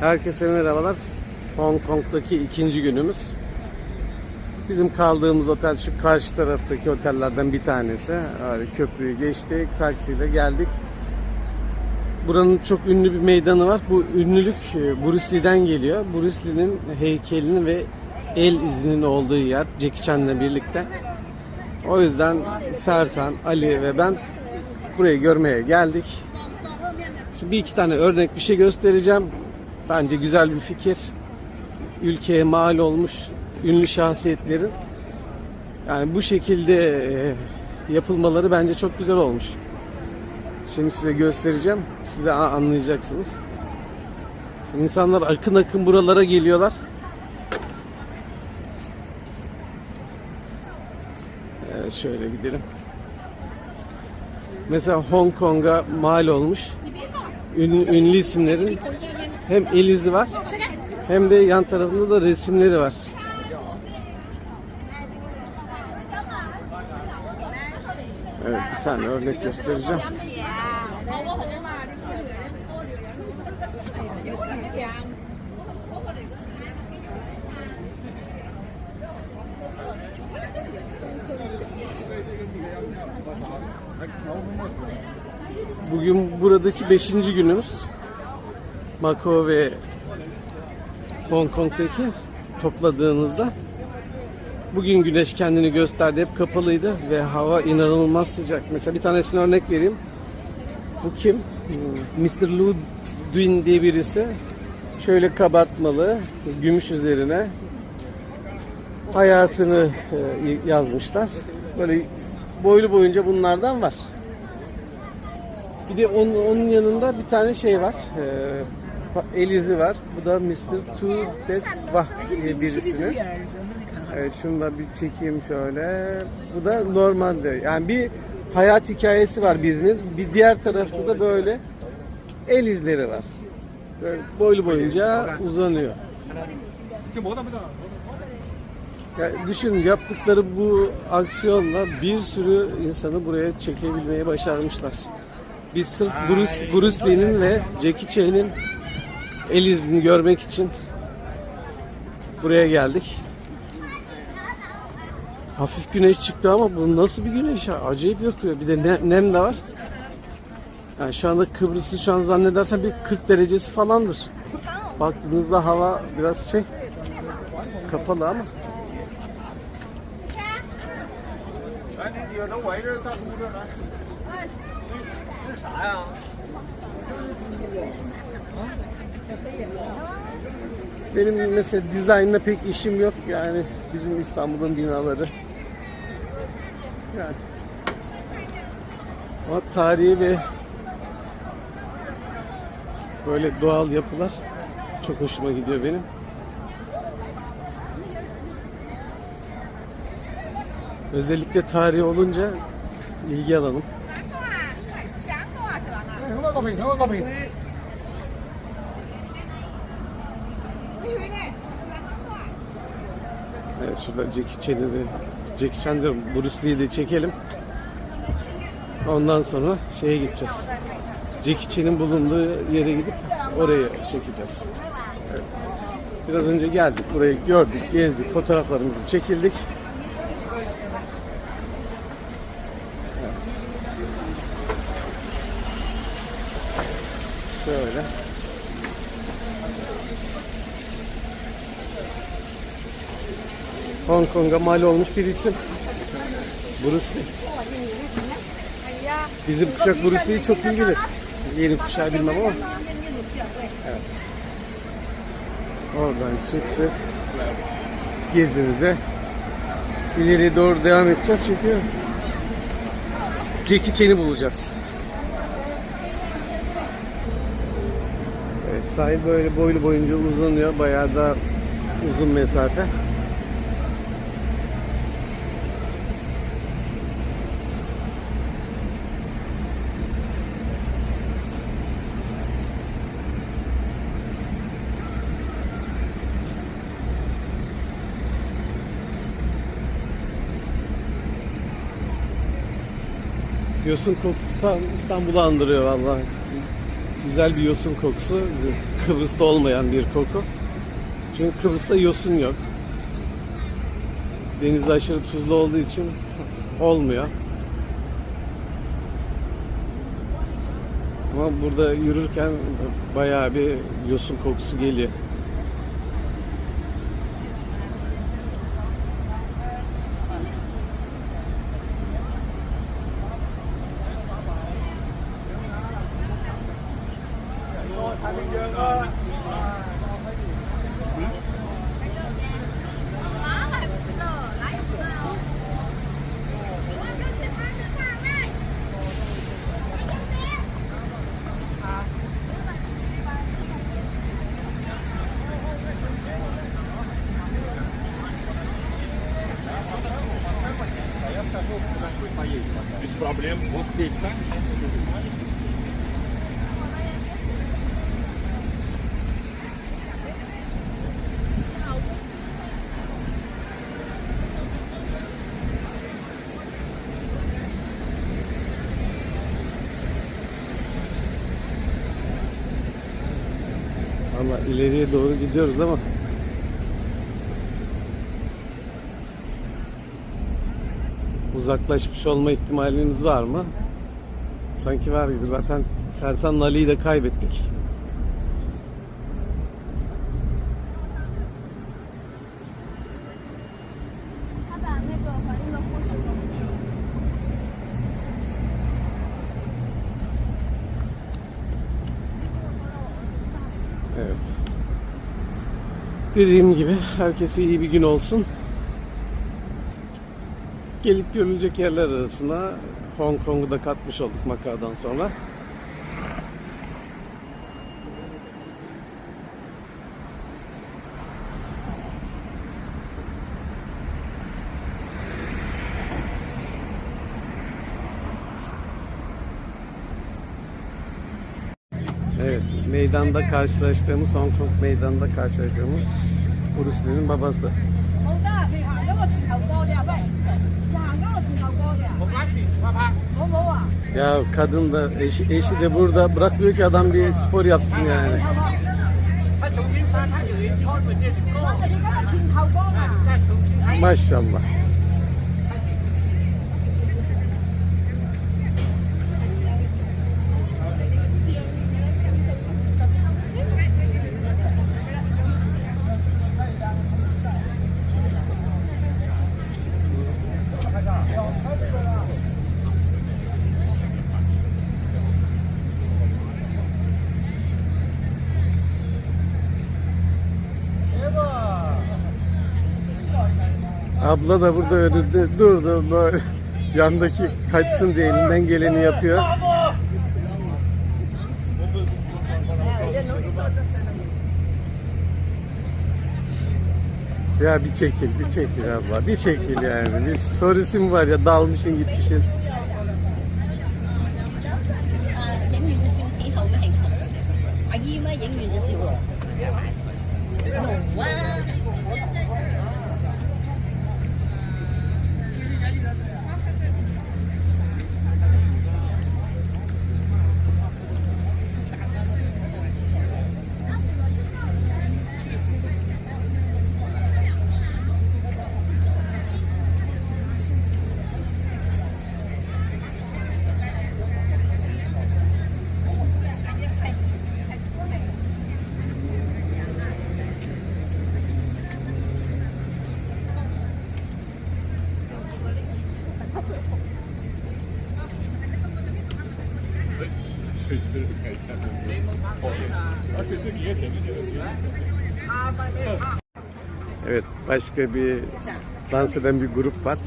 Herkese merhabalar. Hong Kong'daki ikinci günümüz. Bizim kaldığımız otel şu karşı taraftaki otellerden bir tanesi. Öyle köprüyü geçtik, taksiyle geldik. Buranın çok ünlü bir meydanı var. Bu ünlülük e, Bruce Lee'den geliyor. Bruce Lee'nin heykelinin ve el izinin olduğu yer Jackie Chan'la birlikte. O yüzden Sertan, Ali ve ben burayı görmeye geldik. Şimdi bir iki tane örnek bir şey göstereceğim. Bence güzel bir fikir. Ülkeye mal olmuş ünlü şahsiyetlerin yani bu şekilde e, yapılmaları bence çok güzel olmuş. Şimdi size göstereceğim. Siz de anlayacaksınız. İnsanlar akın akın buralara geliyorlar. Evet, şöyle gidelim. Mesela Hong Kong'a mal olmuş ünlü, ünlü isimlerin hem el izi var hem de yan tarafında da resimleri var. Evet bir tane örnek göstereceğim. Bugün buradaki 5. günümüz. Macau ve Hong Kong'daki topladığınızda bugün güneş kendini gösterdi. Hep kapalıydı ve hava inanılmaz sıcak. Mesela bir tanesine örnek vereyim. Bu kim? Mr. Lu Duin diye birisi. Şöyle kabartmalı, gümüş üzerine hayatını e, yazmışlar. Böyle boylu boyunca bunlardan var. Bir de onun, onun yanında bir tane şey var. Ee, el izi var. Bu da Mr. Tu Det Vah diye birisinin. Evet şunu da bir çekeyim şöyle. Bu da normalde. Yani bir hayat hikayesi var birinin. Bir diğer tarafta da böyle el izleri var. Böyle boylu boyunca uzanıyor. Ya düşün yaptıkları bu aksiyonla bir sürü insanı buraya çekebilmeyi başarmışlar. Biz sırf Bruce, Bruce Lee'nin ve Jackie Chan'in el izini görmek için buraya geldik. Hafif güneş çıktı ama bu nasıl bir güneş ya? Acayip yakıyor. Bir de ne- nem de var. Yani şu anda Kıbrıs'ın şu an zannedersen bir 40 derecesi falandır. Baktığınızda hava biraz şey kapalı ama benim mesela dizaynla pek işim yok yani bizim İstanbul'un binaları. Yani. Ama tarihi ve böyle doğal yapılar çok hoşuma gidiyor benim. Özellikle tarihi olunca ilgi alalım. Evet şurada Jackie Chan'i de Jackie Chan diyorum Bruce Lee'yi de çekelim. Ondan sonra şeye gideceğiz. Jackie Chan'in bulunduğu yere gidip oraya çekeceğiz. Evet. Biraz önce geldik burayı gördük, gezdik, fotoğraflarımızı çekildik. Evet. Şöyle. Hong Kong'a mal olmuş bir isim. Bruce Lee. Bizim kuşak Bruce Lee'yi çok iyi bilir. Yeni kuşağı bilmem ama. Evet. Oradan çıktık. Gezimize. İleri doğru devam edeceğiz çünkü Jackie Chan'i bulacağız. Evet, sahil böyle boylu boyunca uzanıyor. Bayağı da uzun mesafe. Yosun kokusu tam İstanbul'u andırıyor vallahi. güzel bir yosun kokusu. Kıbrıs'ta olmayan bir koku. Çünkü Kıbrıs'ta yosun yok. Deniz aşırı tuzlu olduğu için olmuyor. Ama burada yürürken bayağı bir yosun kokusu geliyor. Ma'am, what's this time? İleriye doğru gidiyoruz ama uzaklaşmış olma ihtimalimiz var mı? Sanki var gibi. Zaten Sertan Ali'yi de kaybettik. Evet. Dediğim gibi herkese iyi bir gün olsun. Gelip görülecek yerler arasında Hong Kong'u da katmış olduk Macau'dan sonra. Evet, meydanda karşılaştığımız, Hong Kong meydanda karşılaştığımız Bruce Lee'nin babası. Ya kadın da eşi, eşi de burada bırakmıyor ki adam bir spor yapsın yani. 後 Abla da burada önünde durdu. Böyle Yandaki kaçsın diye elinden geleni yapıyor. Ya bir çekil, bir çekil abla. Bir çekil yani. Bir sorusu mu var ya dalmışın gitmişin. Evet, başka bir dans eden bir grup var.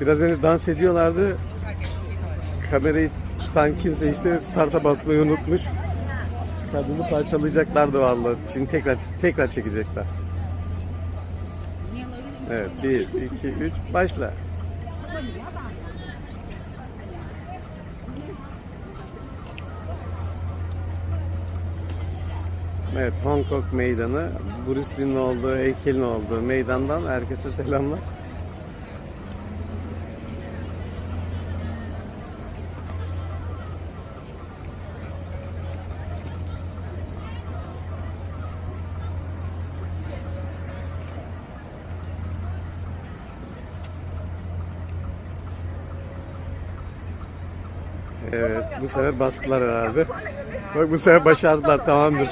Biraz önce dans ediyorlardı. Kamerayı tutan kimse işte start'a basmayı unutmuş. Kadını parçalayacaklardı vallahi. Şimdi tekrar tekrar çekecekler. Evet, bir, iki, üç, başla. Evet, Hong Kong meydanı. Bruce Lee'nin olduğu, heykelin olduğu meydandan herkese selamlar. Evet bu sefer bastılar herhalde. Bak bu sefer başardılar tamamdır.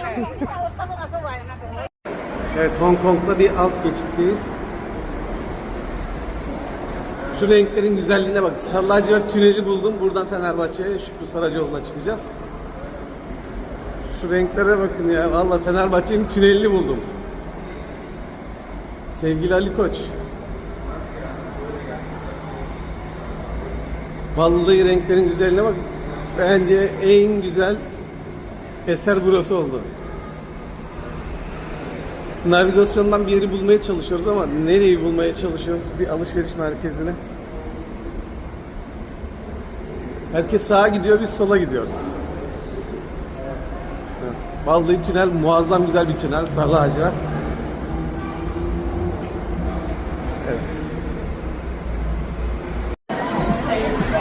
evet Hong Kong'da bir alt geçitteyiz. Şu renklerin güzelliğine bak. Sarı lacivert tüneli buldum. Buradan Fenerbahçe'ye Şükrü Saracoğlu'na çıkacağız. Şu renklere bakın ya. Vallahi Fenerbahçe'nin tünelini buldum. Sevgili Ali Koç. Vallahi renklerin güzelliğine bak. Bence en güzel eser burası oldu. Navigasyondan bir yeri bulmaya çalışıyoruz ama nereyi bulmaya çalışıyoruz? Bir alışveriş merkezine. Herkes sağa gidiyor, biz sola gidiyoruz. Vallahi tünel muazzam güzel bir tünel. Sarı. Evet.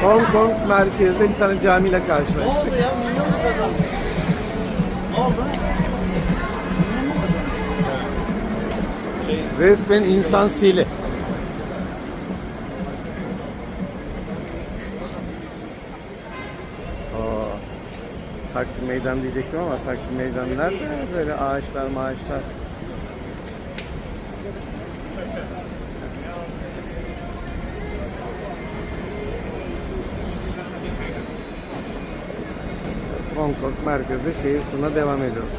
Hong Kong merkezde bir tane camiyle karşılaştık. Resmen insan sili. Taksim meydan diyecektim ama Taksim meydan nerede? Böyle ağaçlar maaşlar. Kong merkezde şehir turuna devam ediyoruz.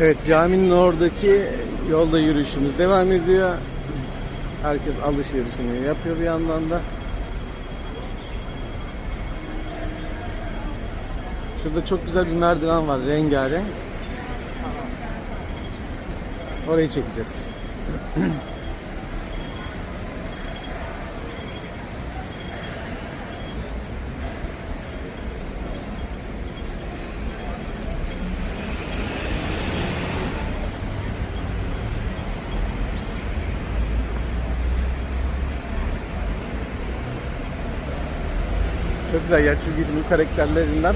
Evet caminin oradaki yolda yürüyüşümüz devam ediyor. Herkes alışverişini yapıyor bir yandan da. Şurada çok güzel bir merdiven var rengarenk. Orayı çekeceğiz. güzel ya çizgi karakterlerinden